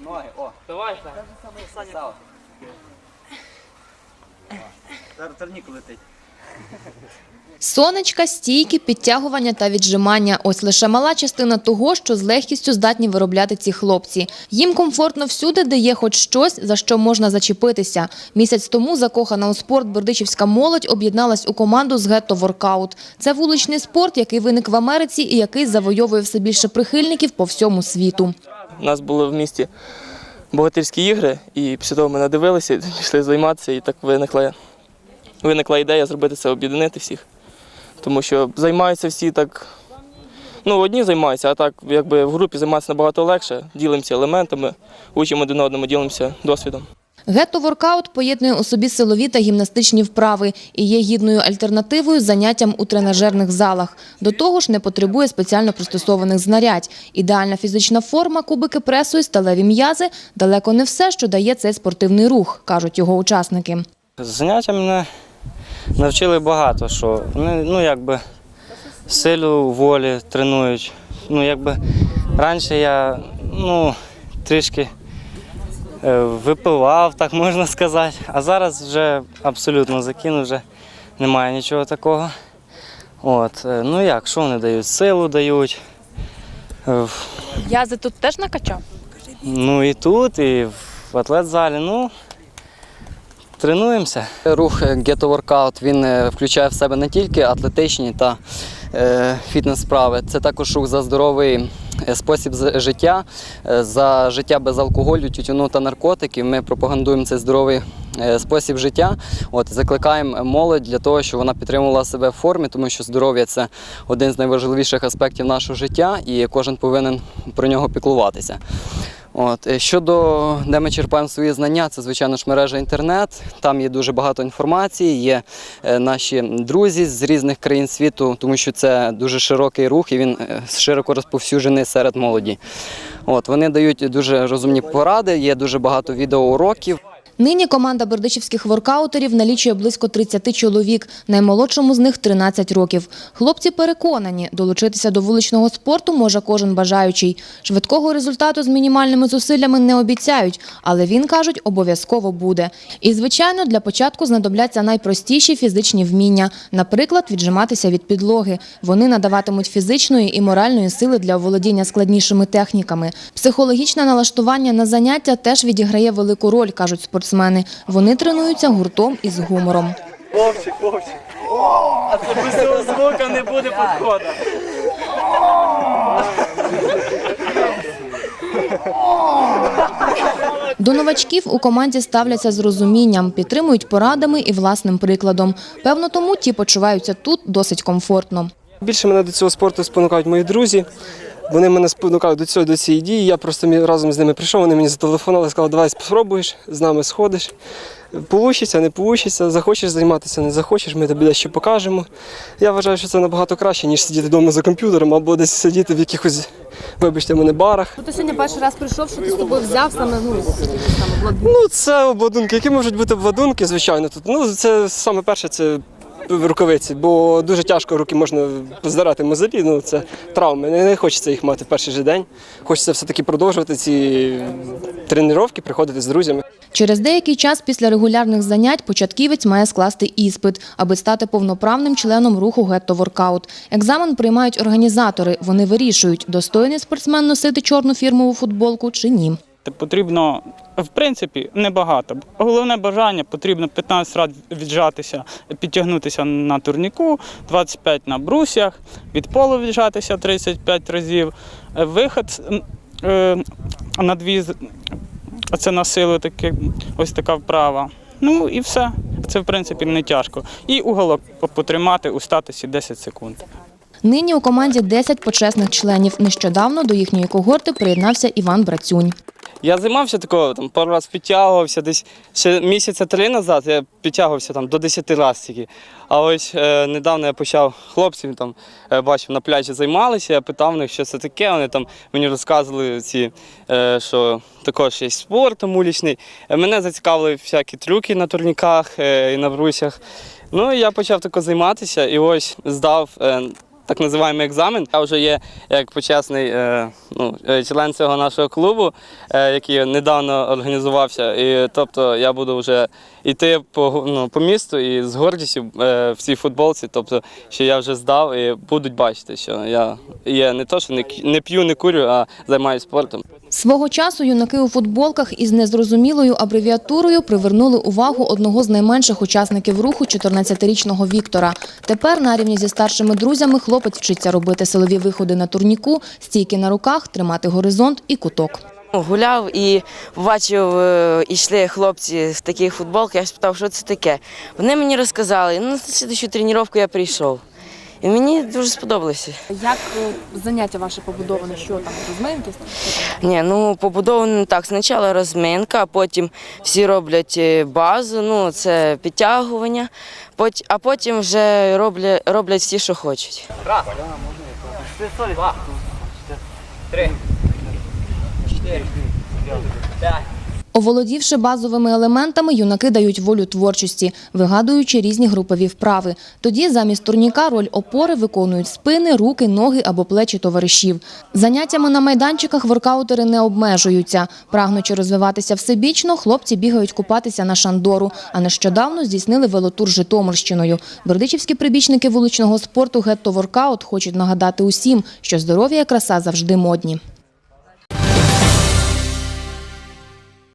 Ноги, о. Давай, летить. Сонечка, стійки, підтягування та віджимання – ось лише мала частина того, що з легкістю здатні виробляти ці хлопці. Їм комфортно всюди, де є хоч щось, за що можна зачепитися. Місяць тому закохана у спорт бердичівська молодь об'єдналась у команду з гетто воркаут. Це вуличний спорт, який виник в Америці і який завойовує все більше прихильників по всьому світу. У нас були в місті богатирські ігри, і після того ми надивилися, пішли займатися, і так виникла, виникла ідея зробити це, об'єднати всіх. Тому що займаються всі так. Ну, одні займаються, а так якби в групі займатися набагато легше, ділимося елементами, учимо один одному, ділимося досвідом. Гетто-воркаут поєднує у собі силові та гімнастичні вправи і є гідною альтернативою заняттям у тренажерних залах. До того ж, не потребує спеціально пристосованих знарядь. Ідеальна фізична форма, кубики пресу і сталеві м'язи – далеко не все, що дає цей спортивний рух, кажуть його учасники. Заняття мене навчили багато, що вони, ну, якби силу волі тренують. Ну, якби раніше я ну, трішки випивав, так можна сказати, а зараз вже абсолютно закинув, вже немає нічого такого. От, е, ну як, що вони дають? Силу дають. Е, Язи тут теж накачав? Ну і тут, і в атлет-залі. Ну, тренуємося. Рух Ghetto Workout він е, включає в себе не тільки атлетичні та е, фітнес-справи, це також рух за здоровий е, спосіб життя, е, за життя без алкоголю, тютюну та наркотиків. Ми пропагандуємо цей здоровий е, спосіб життя. От закликаємо молодь для того, щоб вона підтримувала себе в формі, тому що здоров'я це один з найважливіших аспектів нашого життя, і кожен повинен про нього піклуватися. От е, щодо де ми черпаємо свої знання, це звичайно ж мережа інтернет. Там є дуже багато інформації. Є е, наші друзі з різних країн світу, тому що це дуже широкий рух і він е, широко розповсюджений серед молоді. От вони дають дуже розумні поради. Є дуже багато відеоуроків. Нині команда бердичівських воркаутерів налічує близько 30 чоловік, наймолодшому з них 13 років. Хлопці переконані, долучитися до вуличного спорту може кожен бажаючий. Швидкого результату з мінімальними зусиллями не обіцяють, але він, кажуть, обов'язково буде. І, звичайно, для початку знадобляться найпростіші фізичні вміння, наприклад, віджиматися від підлоги. Вони надаватимуть фізичної і моральної сили для володіння складнішими техніками. Психологічне налаштування на заняття теж відіграє велику роль, кажуть спортсмени. Вони тренуються гуртом і з гумором. Хлопчик, хлопчик. А це без цього звука не буде підходу. До новачків у команді ставляться з розумінням, підтримують порадами і власним прикладом. Певно, тому ті почуваються тут досить комфортно. Більше мене до цього спорту спонукають мої друзі. Вони мене спонукають до цього до цієї дії. Я просто разом з ними прийшов. Вони мені зателефонували, сказали, давай спробуєш, з нами сходиш. Получиться, не получиться, захочеш займатися, не захочеш, ми тобі дещо покажемо. Я вважаю, що це набагато краще, ніж сидіти вдома за комп'ютером або десь сидіти в якихось, вибачте мене, барах. Ти сьогодні перший раз прийшов, що ти з тобою взяв саме ну, саме владу. Ну, це обладунки. Які можуть бути обладунки, звичайно, тут. Ну, це саме перше, це рукавиці, бо дуже тяжко руки можна здирати мозолі, ну це травми. Не хочеться їх мати в перший же день. Хочеться все-таки продовжувати ці тренування, приходити з друзями. Через деякий час після регулярних занять початківець має скласти іспит, аби стати повноправним членом руху «Гетто Воркаут». Екзамен приймають організатори. Вони вирішують, достойний спортсмен носити чорну фірмову футболку чи ні. Потрібно, в принципі, небагато. Головне бажання потрібно 15 разів віджатися, підтягнутися на турніку, 25 на брусях, від полу віджатися 35 разів. Е, Виход е, на дві, це на силу таке, ось така вправа. Ну і все. Це в принципі не тяжко. І уголок потримати у статусі 10 секунд. Нині у команді 10 почесних членів. Нещодавно до їхньої когорти приєднався Іван Брацюнь. Я займався такого, там пару разів підтягувався, десь ще місяця три назад я підтягувався там до 10 разів тільки. А ось е, недавно я почав хлопців там е, бачив на пляжі займалися. Я питав них, що це таке. Вони там мені розказували ці, е, що також є спорт там улічний. Е, мене зацікавили всякі трюки на турніках е, і на брусях. Ну і я почав тако займатися і ось здав. Е, так називаємо екзамен. Я вже є як почесний е, ну, е, член цього нашого клубу, е, який недавно організувався. І тобто я буду вже йти по, ну, по місту і з гордістю в цій футболці. Тобто, що я вже здав і будуть бачити, що я є не то, що не, не п'ю, не курю, а займаюся спортом. Свого часу юнаки у футболках із незрозумілою абревіатурою привернули увагу одного з найменших учасників руху 14-річного Віктора. Тепер на рівні зі старшими друзями хлопець вчиться робити силові виходи на турніку, стійки на руках, тримати горизонт і куток. Гуляв і побачив, е, йшли хлопці в таких футболках. Я спитав, що це таке. Вони мені розказали, ну на слідчу тренування я прийшов. І мені дуже сподобалося. Як е, заняття ваше побудоване? Що там розминки? Ні, ну побудовано так. Спочатку розминка, а потім всі роблять е, базу, ну це підтягування, а потім вже роблять, роблять всі, що хочуть. Три. Чотири. П'ять. Оволодівши базовими елементами, юнаки дають волю творчості, вигадуючи різні групові вправи. Тоді замість турніка роль опори виконують спини, руки, ноги або плечі товаришів. Заняттями на майданчиках воркаутери не обмежуються. Прагнучи розвиватися всебічно, хлопці бігають купатися на Шандору, а нещодавно здійснили велотур Житомирщиною. Бердичівські прибічники вуличного спорту «Гетто Воркаут» хочуть нагадати усім, що здоров'я і краса завжди модні.